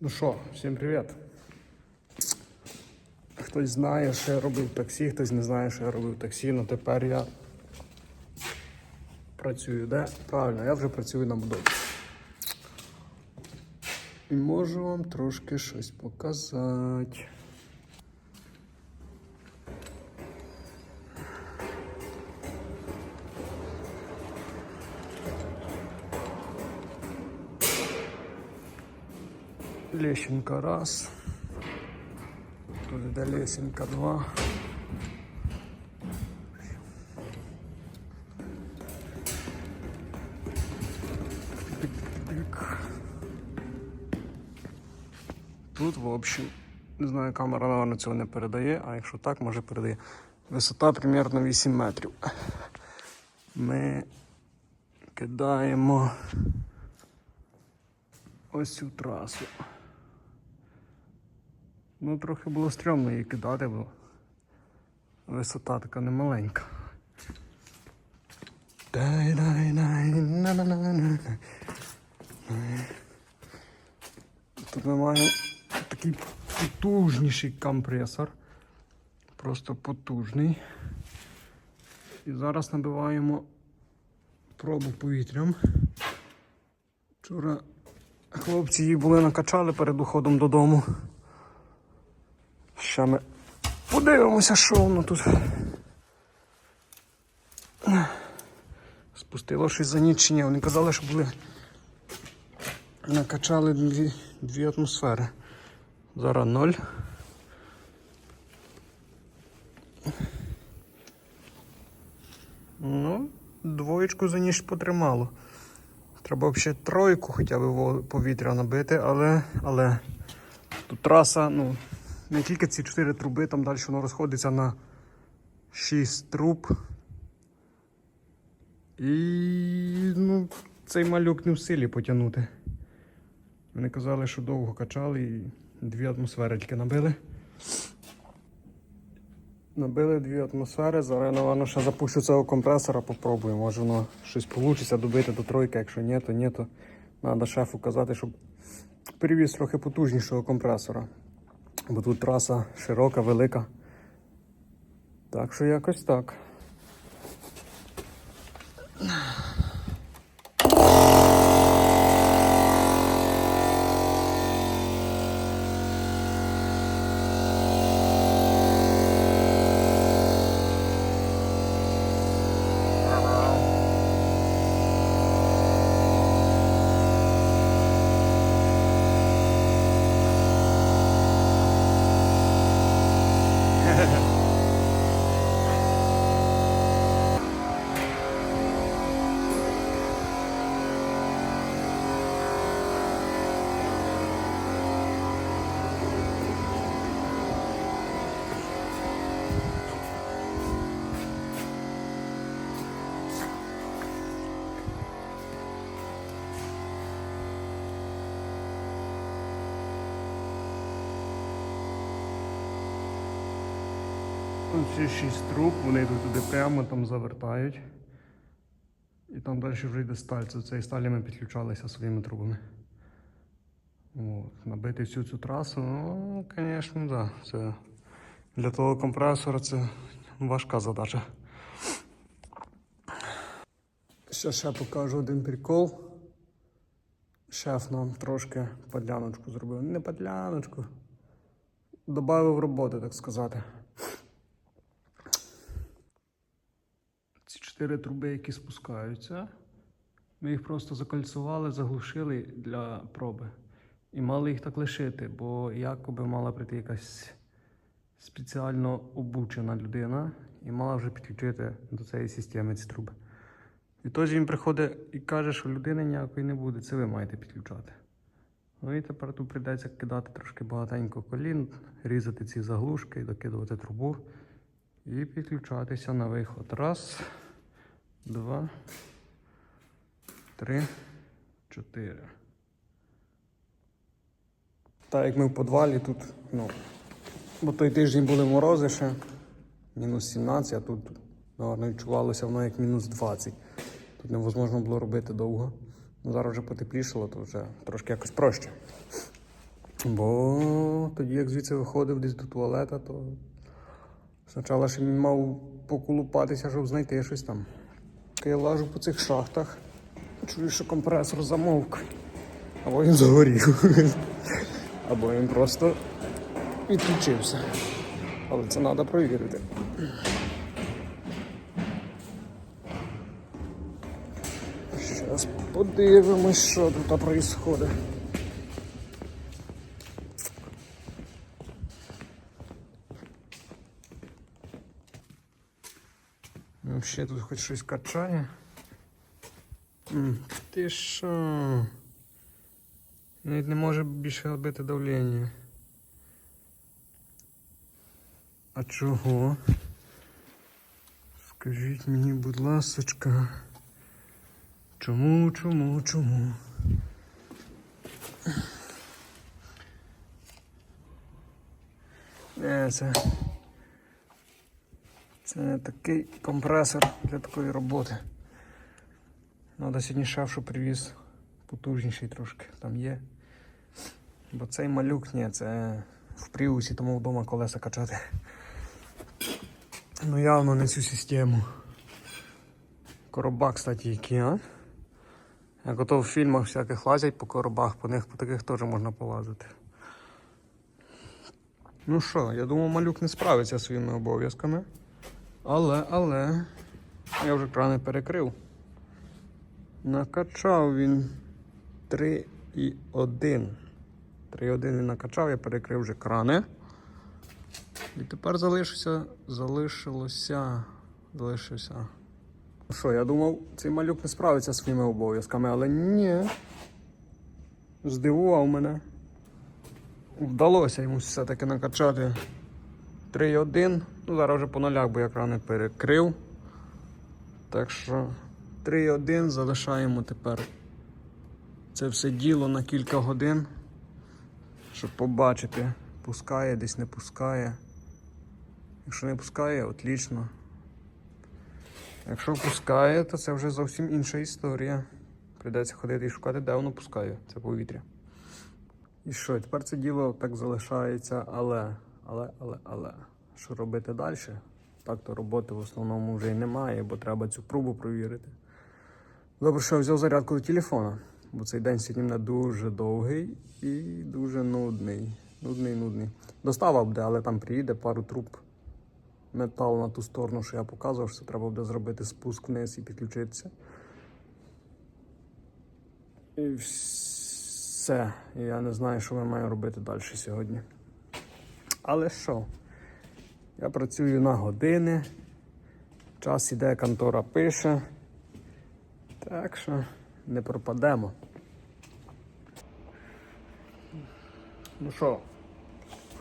Ну що, всім привіт. Хтось знає, що я робив таксі, хтось не знає, що я робив таксі, але тепер я працюю де? Правильно, я вже працюю на будові. І можу вам трошки щось показати. Лещенка раз. Тут йде лесенка два. Тут, в общем, не знаю, камера, напевно, цього не передає, а якщо так, може передає. Висота примерно 8 метрів. Ми кидаємо ось цю трасу. Ну, трохи було стрьомно її кидати, бо висота така немаленька. Тут ми маємо такий потужніший компресор. Просто потужний. І зараз набиваємо пробу повітрям. Вчора хлопці її були накачали перед уходом додому. Ще ми подивимося, що воно тут. Спустило щось за ніч ні. Вони казали, що були. Накачали дві, дві атмосфери. Зараз ноль. Ну, двоєчку за ніч потримало. Треба взагалі тройку хоча б повітря набити, але, але тут траса, ну, не тільки ці чотири труби, там далі воно розходиться на 6 труб. І ну, цей малюк не в силі потягнути. Вони казали, що довго качали і дві атмосфери набили. Набили дві атмосфери. Зараз напевно, ще запущу цього компресора, попробую. Може воно щось вийде добити до тройки, якщо ні, то ні, то треба шефу казати, щоб привіз трохи потужнішого компресора. Бо тут траса широка, велика. Так що якось так. Тут шість труб, вони йдуть туди прямо, там завертають. І там далі вже йде сталь. Це цієї сталі ми підключалися своїми трубами. От. Набити всю цю трасу, ну, звісно, да. Це для того компресора це важка задача. Ще ще покажу один прикол. Шеф нам трошки подляночку зробив. Не подляночку. Добавив роботи, так сказати. Ці чотири труби, які спускаються, ми їх просто закольцували, заглушили для проби. І мали їх так лишити, бо якоби мала прийти якась спеціально обучена людина і мала вже підключити до цієї системи ці труби. І тоді він приходить і каже, що людини ніякої не буде, це ви маєте підключати. Ну і тепер тут прийдеться кидати трошки багатенько колін, різати ці заглушки, докидувати трубу і підключатися на виход. Раз, два, три, чотири. Так як ми в підвалі тут, ну, бо той тиждень були морози ще, мінус 17, а тут напевно, відчувалося воно як мінус 20. Тут невозможно було робити довго. Ну, зараз вже потеплішало, то вже трошки якось проще. Бо тоді, як звідси виходив десь до туалета, то спочатку ще мав поколупатися, щоб знайти щось там. Поки я лажу по цих шахтах, чую, що компресор замовк. Або він згорів. Або він просто відключився. Але це треба провірити. Зараз подивимось, що тут відбувається. Взагалі тут хоч щось качає. Ти що? Навіть не може більше робити давлення. А чого? Скажіть мені, будь ласочка. Чому, чому, чому? Не, це. Це такий компресор для такої роботи. Надо сьогодні шеф, привіз потужніший трошки там є. Бо цей малюк, ні, це в пріусі, тому вдома колеса качати. Ну явно не цю систему. Короба, кстати, які, а? Як ото в фільмах всяких лазять по коробах, по них по таких теж можна полазити. Ну що, я думав, малюк не справиться зі своїми обов'язками. Але, але, я вже крани перекрив. Накачав він 3,1. 3,1 він накачав, я перекрив вже крани. І тепер залишився, залишилося, залишився. Що, я думав, цей малюк не справиться зі своїми обов'язками, але ні. Здивував мене. Вдалося йому все-таки накачати 3,1. Ну, зараз вже по нулях, бо я крани перекрив. Так що 3,1 залишаємо тепер це все діло на кілька годин, щоб побачити, пускає, десь не пускає. Якщо не пускає, отлично. Якщо пускає, то це вже зовсім інша історія. Прийдеться ходити і шукати, де воно пускає, це повітря. І що, тепер це діло так залишається, але, але, але, але. Що робити далі? Так то роботи в основному вже й немає, бо треба цю пробу провірити. Добре, що я взяв зарядку до телефона, бо цей день сьогодні мене дуже довгий і дуже нудний. Нудний, нудний. Достава буде, але там приїде пару труб металу на ту сторону, що я показував, що треба буде зробити спуск вниз і підключитися. І все. Я не знаю, що я маю робити далі сьогодні. Але що? Я працюю на години. Час іде, контора пише. Так що не пропадемо. Ну що,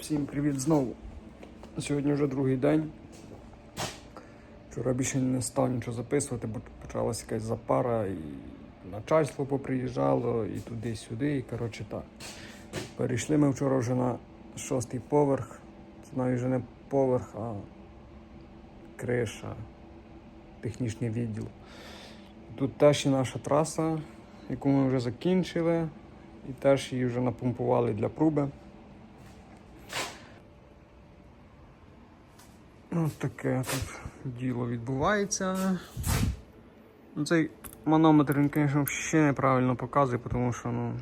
всім привіт знову. Сьогодні вже другий день. Вчора більше не став нічого записувати, бо почалася якась запара і начальство поприїжджало, і туди-сюди, і коротше так. Перейшли ми вчора вже на шостий поверх. Це навіть вже не поверх, а криша, технічний відділ. Тут теж і наша траса, яку ми вже закінчили, і теж її вже напомпували для проби. Ось таке тут діло відбувається. Ну, Цей манометр, він, звісно, ще неправильно показує, тому що, ну.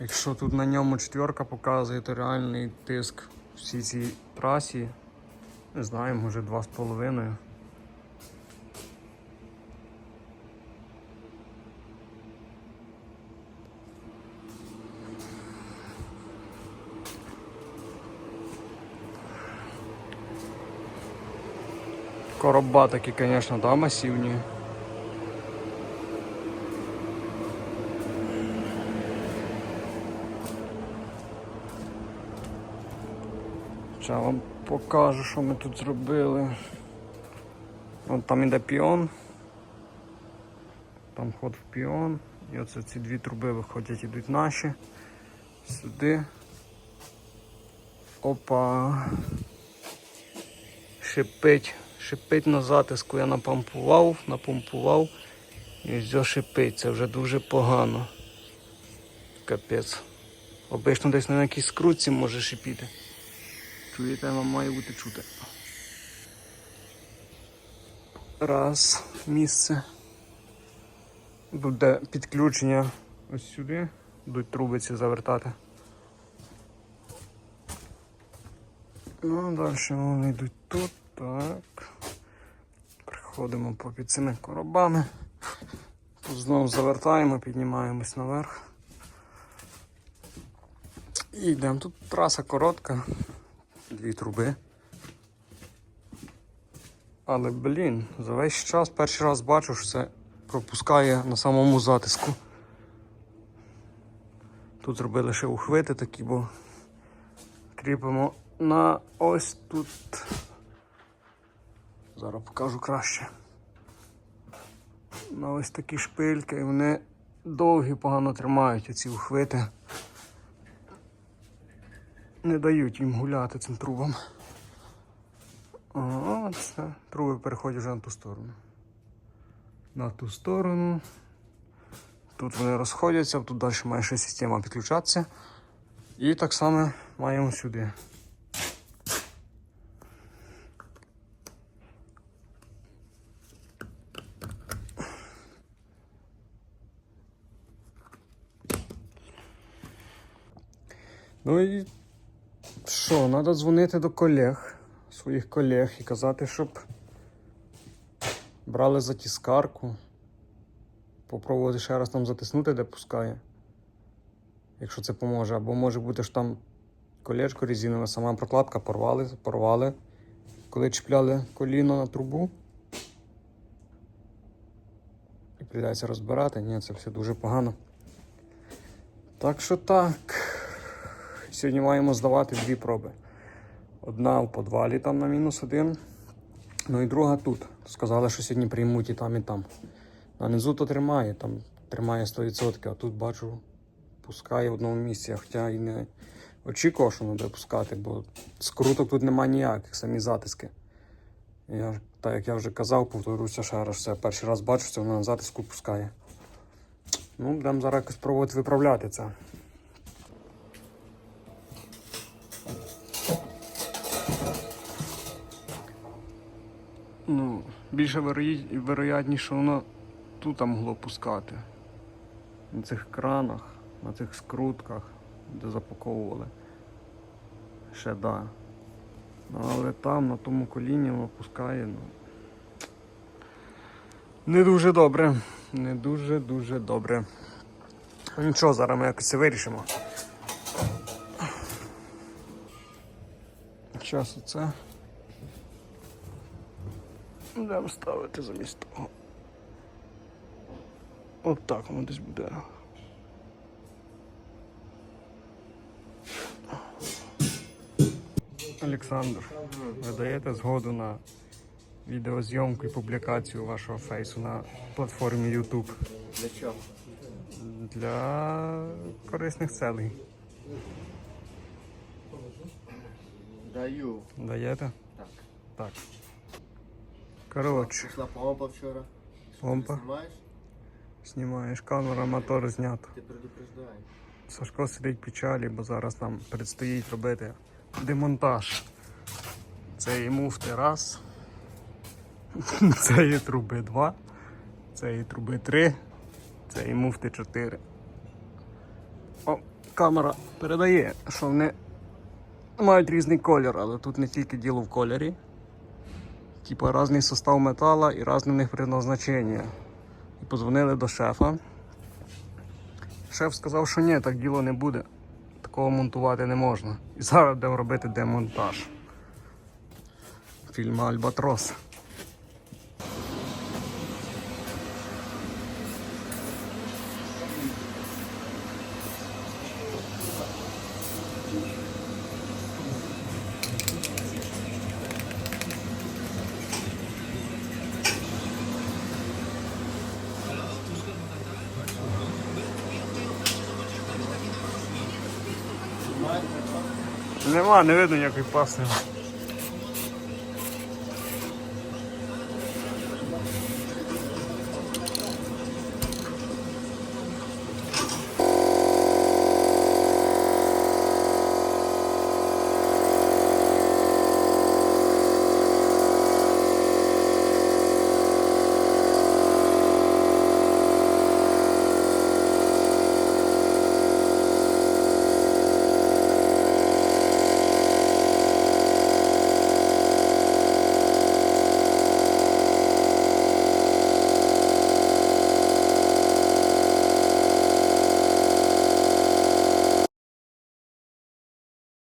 Якщо тут на ньому четверка показує, то реальний тиск всій цій трасі, не знаю, може 2,5. Короба такі, звісно, да, масивні. Зараз вам покажу, що ми тут зробили. Вон там іде піон. Там ход в піон. І оце ці дві труби виходять, ідуть наші. Сюди. Опа. Шипить. Шипить на затиску. Я напомпував, напомпував. І все шипить. Це вже дуже погано. Капець. Обично десь на якійсь скрутці може шипіти. Чуєте, вам має бути чути. Раз, місце. Буде підключення ось сюди. Будуть трубиці завертати. Ну, далі вони йдуть тут, так. Приходимо попід цими коробами. Тут знову завертаємо, піднімаємось наверх. І йдемо. Тут траса коротка, дві труби. Але, блін, за весь час перший раз бачу, що це пропускає на самому затиску. Тут зробили ще ухвити такі, бо кріпимо на ось тут. Зараз покажу краще. На ось такі шпильки, і вони довгі погано тримають оці ухвити. Не дають їм гуляти цим трубам. О, це труби переходять вже на ту сторону. На ту сторону. Тут вони розходяться, тут далі має ще система підключатися. І так само маємо сюди. Ну і що, треба дзвонити до колег, своїх колег і казати, щоб брали затіскарку. Попробувати ще раз там затиснути, де пускає. Якщо це поможе. Або може бути що там колечко резинове, сама прокладка порвали, порвали. Коли чіпляли коліно на трубу. І прийдеться розбирати. Ні, це все дуже погано. Так що так. Сьогодні маємо здавати дві проби. Одна в подвалі там на мінус один. Ну і друга тут. Сказали, що сьогодні приймуть і там, і там. На низу то тримає, там тримає 100%, а тут бачу, пускає в одному місці, хоча і не очікував, що буде пускати, бо скруток тут немає ніяких, самі затиски. Я, так як я вже казав, повторюся ще раз, це перший раз бачу, що вона на затиску пускає. Ну, будемо зараз якось пробувати виправляти це. Ну, більше вероятніше, що воно тут могло пускати. На цих кранах, на цих скрутках, де запаковували. Ще да. Ну, але там, на тому коліні воно пускає. Ну, не дуже добре. Не дуже-дуже добре. Ну, Нічого, зараз ми якось це вирішимо. Зараз оце. Будемо ставити замість того. От так воно десь буде. Олександр, ви даєте згоду на відеозйомку і публікацію вашого фейсу на платформі YouTube Для чого? для корисних целей. Даю. Даєте? Так. Так. Коротше, Пішла помпа вчора. Помпа. Ти знімаєш? знімаєш камера, мотор знято. Ти предупреждай. Сашко сидить в печалі, бо зараз нам предстоїть робити демонтаж. Цієї муфти раз. Цієї труби два. Цієї труби три. Цієї муфти чотири. О, камера передає, що вони мають різний колір, але тут не тільки діло в кольорі. Типа різний состав метала і різне в них предназначення. І позвонили до шефа. Шеф сказав, що ні, так діло не буде. Такого монтувати не можна. І зараз будемо робити демонтаж. фільм Альбатрос. Нема, не видно ніякої паси.